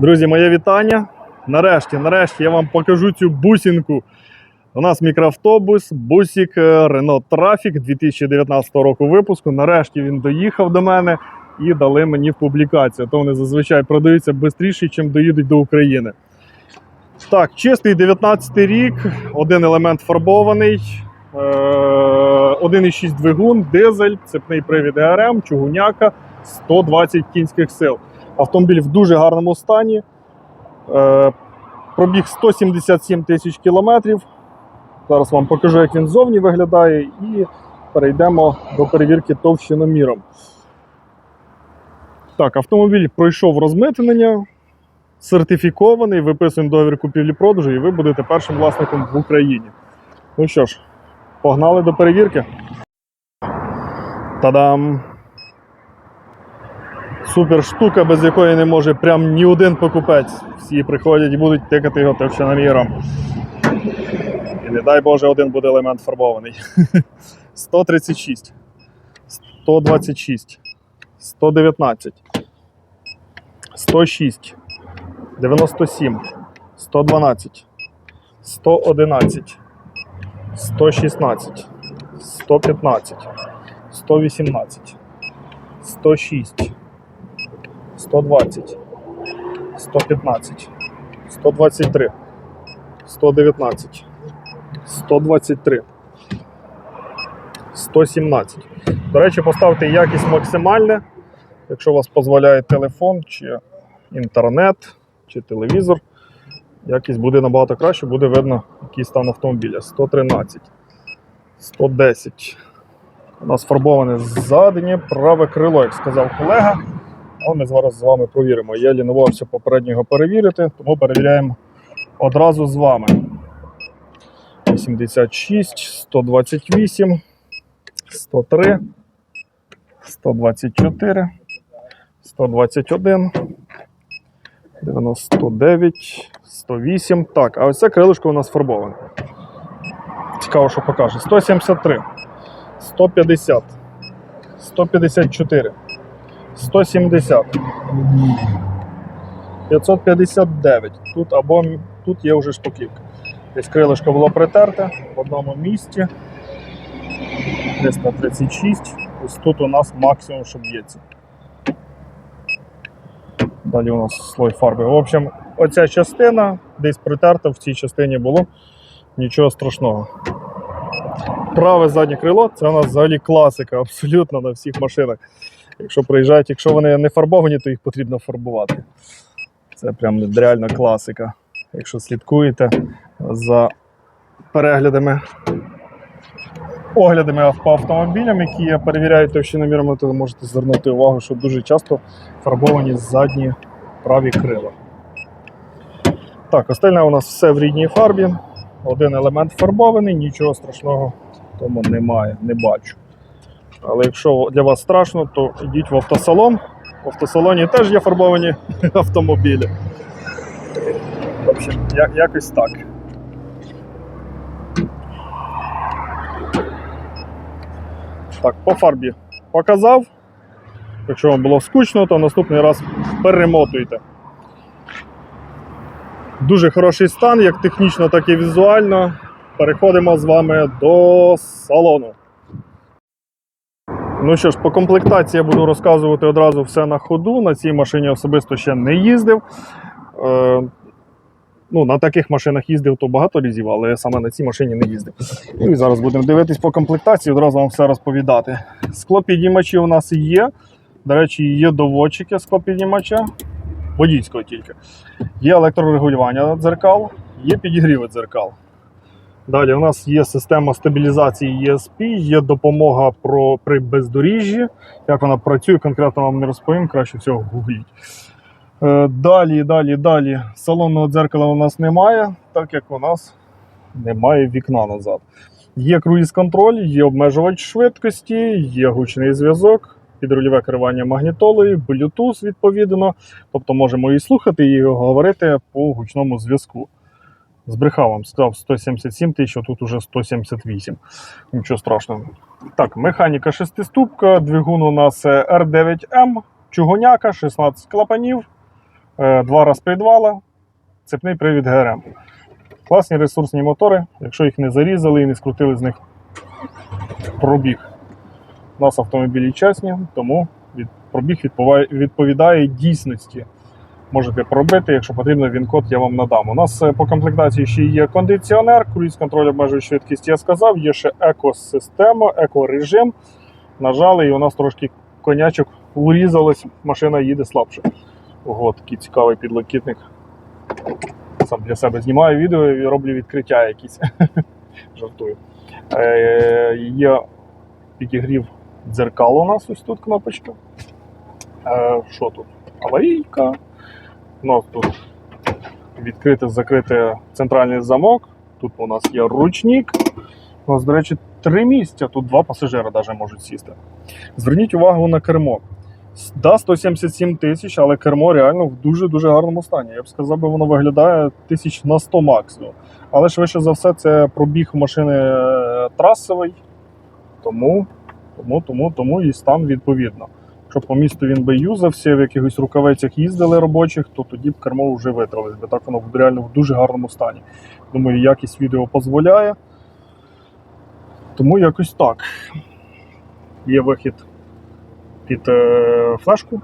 Друзі, моє вітання. Нарешті, нарешті я вам покажу цю бусинку. У нас мікроавтобус, бусик е, Renault Traffic 2019 року випуску. Нарешті він доїхав до мене і дали мені в публікацію. То вони зазвичай продаються швидше, ніж доїдуть до України. Так, чистий 19 рік, один елемент фарбований, е, 1,6 двигун, дизель, цепний привід ГРМ, чугуняка, 120 кінських сил. Автомобіль в дуже гарному стані. Е, Пробіг 177 тисяч кілометрів. Зараз вам покажу, як він ззовні виглядає, і перейдемо до перевірки товщиноміром. Так, автомобіль пройшов розмитнення, сертифікований, виписуємо договір купівлі-продажу, і ви будете першим власником в Україні. Ну що ж, погнали до перевірки. Та-дам! Супер штука, без якої не може прям ні один покупець. Всі приходять і будуть тикати його товщиноміром. І не дай Боже, один буде елемент фарбований. 136, 126, 119, 106, 97, 112, 111, 116, 115, 118, 106. 120, 115, 123, 119, 123, 117. До речі, поставте якість максимальне, якщо вас дозволяє телефон, чи інтернет, чи телевізор. Якість буде набагато краще, буде видно, який стан автомобіля. 113, 110. У нас фарбоване заднє праве крило, як сказав колега. А ми зараз з вами провіримо. Я лінувався попередньо його перевірити, тому перевіряємо одразу з вами. 86, 128, 103, 124, 121, 99, 108. Так, а ось це крилишко у нас фарбоване. Цікаво, що покаже. 173, 150, 154. 170. 559. Тут або тут є вже шпаклівка. Десь крилишко було притерте в одному місці. 336. Ось тут у нас максимум, що б'ється. Далі у нас слой фарби. В общем, оця частина десь притерта в цій частині було. Нічого страшного. Праве заднє крило це у нас взагалі класика, абсолютно на всіх машинах. Якщо приїжджають, якщо вони не фарбовані, то їх потрібно фарбувати. Це прям реальна класика. Якщо слідкуєте за переглядами, оглядами по автомобілям, які я перевіряю товщиномірами, то ви можете звернути увагу, що дуже часто фарбовані задні праві крила. Так, остальне у нас все в рідній фарбі. Один елемент фарбований, нічого страшного тому немає, не бачу. Але якщо для вас страшно, то йдіть в автосалон. В автосалоні теж є фарбовані автомобілі. В общем, якось так. Так, по фарбі показав. Якщо вам було скучно, то наступний раз перемотуйте. Дуже хороший стан, як технічно, так і візуально. Переходимо з вами до салону. Ну що ж, по комплектації я буду розказувати одразу все на ходу. На цій машині особисто ще не їздив. Е, ну, на таких машинах їздив то багато разів, але саме на цій машині не їздив. Ну і зараз будемо дивитись по комплектації, одразу вам все розповідати. Склопідіймачі у нас є. До речі, є доводчики склопідіймача, водійського тільки. Є електрорегулювання дзеркал, є підігріви дзеркал. Далі у нас є система стабілізації ESP, є допомога про, при бездоріжжі. Як вона працює, конкретно вам не розповім, краще всього гугліть. Е, Далі, далі, далі. Салонного дзеркала у нас немає, так як у нас немає вікна назад. Є круїз-контроль, є обмежувач швидкості, є гучний зв'язок, підрульове керування магнітолою, Bluetooth відповідно. Тобто можемо і слухати, і говорити по гучному зв'язку. Збрехав вам, сказав 177 тисяч, а тут уже 178. Нічого страшного. Так, механіка шестиступка, двигун у нас R9M, чугуняка, 16 клапанів, Е, Два розпредвала, цепний привід ГРМ. Класні ресурсні мотори, якщо їх не зарізали і не скрутили з них пробіг. У нас автомобілі чесні, тому пробіг відповідає дійсності. Можете пробити, якщо потрібно, він-код я вам надам. У нас е, по комплектації ще є кондиціонер, круїз контроль обмежує швидкість, я сказав, є ще екосистема, екорежим. Нажали, і у нас трошки конячок урізалось, машина їде слабше. Ого, такий цікавий підлокітник. Сам для себе знімаю відео і роблю відкриття якісь. Жартую. Е, є підігрів дзеркал у нас ось тут кнопочка. Е, що тут? Аварійка. У нас тут відкрите закрите центральний замок. Тут у нас є ручник. У нас, до речі, три місця. Тут два пасажири навіть можуть сісти. Зверніть увагу на кермо. Да, 177 тисяч, але кермо реально в дуже-дуже гарному стані. Я б сказав, воно виглядає тисяч на 100 максимум. Але швидше за все, це пробіг машини е, трасовий. Тому, тому, тому, тому і стан відповідно. Якщо по місту він би юзався, в якихось рукавицях їздили робочих, то тоді б кермо вже витралось, бо так воно буде реально в дуже гарному стані. Думаю, якість відео дозволяє. Тому якось так. Є вихід під е, флешку.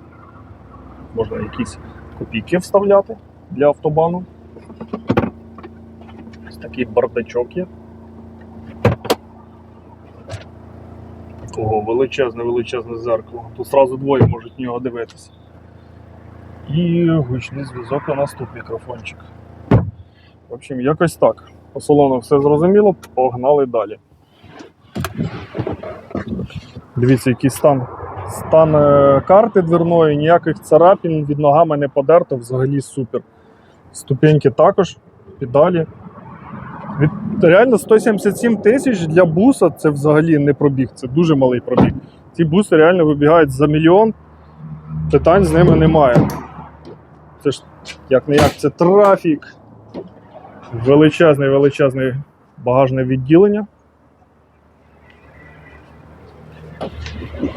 Можна якісь копійки вставляти для автобану. Ось такий бардачок є. Ого, величезне, величезне зеркало. Тут одразу двоє можуть в нього дивитися. І гучний зв'язок у нас тут мікрофончик. В общем, якось так. По салону все зрозуміло, погнали далі. Дивіться, який стан. Стан е, карти дверної, ніяких царапін від ногами не подерто, взагалі супер. Ступеньки також, педалі. Від, реально 177 тисяч для буса це взагалі не пробіг, це дуже малий пробіг. Ці буси реально вибігають за мільйон, питань з ними немає. Це ж як не як, це трафік. Величезне, величезне багажне відділення.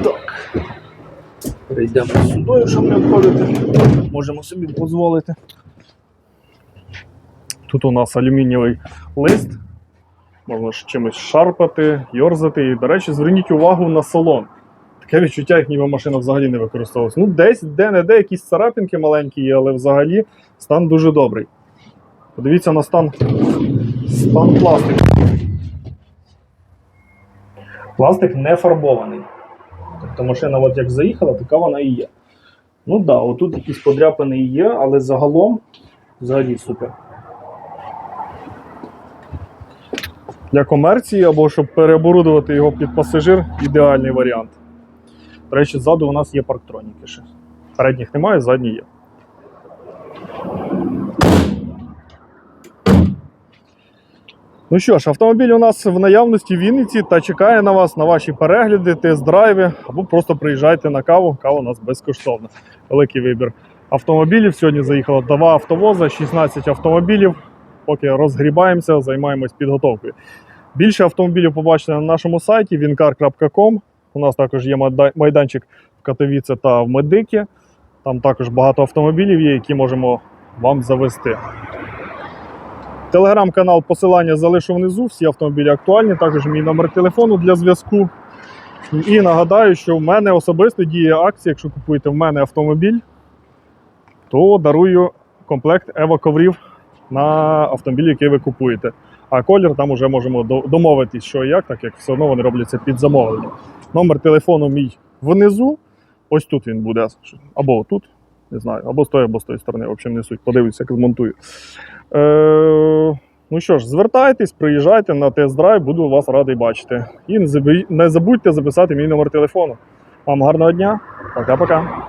Так. Перейдемо сюди, щоб не входити. Можемо собі дозволити. Тут у нас алюмінієвий лист. Можна ж чимось шарпати, йорзати. І, до речі, зверніть увагу на салон. Таке відчуття, як ніби машина взагалі не використовувалася. Ну, десь де-не-де якісь царапинки маленькі є, але взагалі стан дуже добрий. Подивіться на стан, стан пластику. Пластик не фарбований. Тобто машина, от як заїхала, така вона і є. Ну так, да, отут якісь подряпини є, але загалом взагалі супер. Для комерції або щоб переоборудувати його під пасажир ідеальний варіант. До речі, ззаду у нас є парктроніки ще. Передніх немає, задні є. Ну що ж, автомобіль у нас в наявності в Вінниці та чекає на вас на ваші перегляди, тест-драйви або просто приїжджайте на каву. Кава у нас безкоштовна. Великий вибір автомобілів. Сьогодні заїхало два автовоза, 16 автомобілів. Поки розгрібаємося, займаємось підготовкою. Більше автомобілів побачите на нашому сайті wincar.com. У нас також є майданчик в Катовіце та в Медикі. Там також багато автомобілів є, які можемо вам завести. Телеграм-канал посилання залишу внизу. Всі автомобілі актуальні. Також мій номер телефону для зв'язку. І нагадаю, що в мене особисто діє акція. Якщо купуєте в мене автомобіль, то дарую комплект Ево коврів на автомобіль, який ви купуєте. А колір там вже можемо до- домовитись, що і як, так як все одно вони робляться під замовлення. Номер телефону мій внизу. Ось тут він буде. Або тут, не знаю, або з тої, або з тої сторони. В общем, не суть. Подивлюся, як змонтую. Е, ну що ж, звертайтесь, приїжджайте на тест-драйв, буду вас радий бачити. І не забудьте записати мій номер телефону. Вам гарного дня. Пока-пока.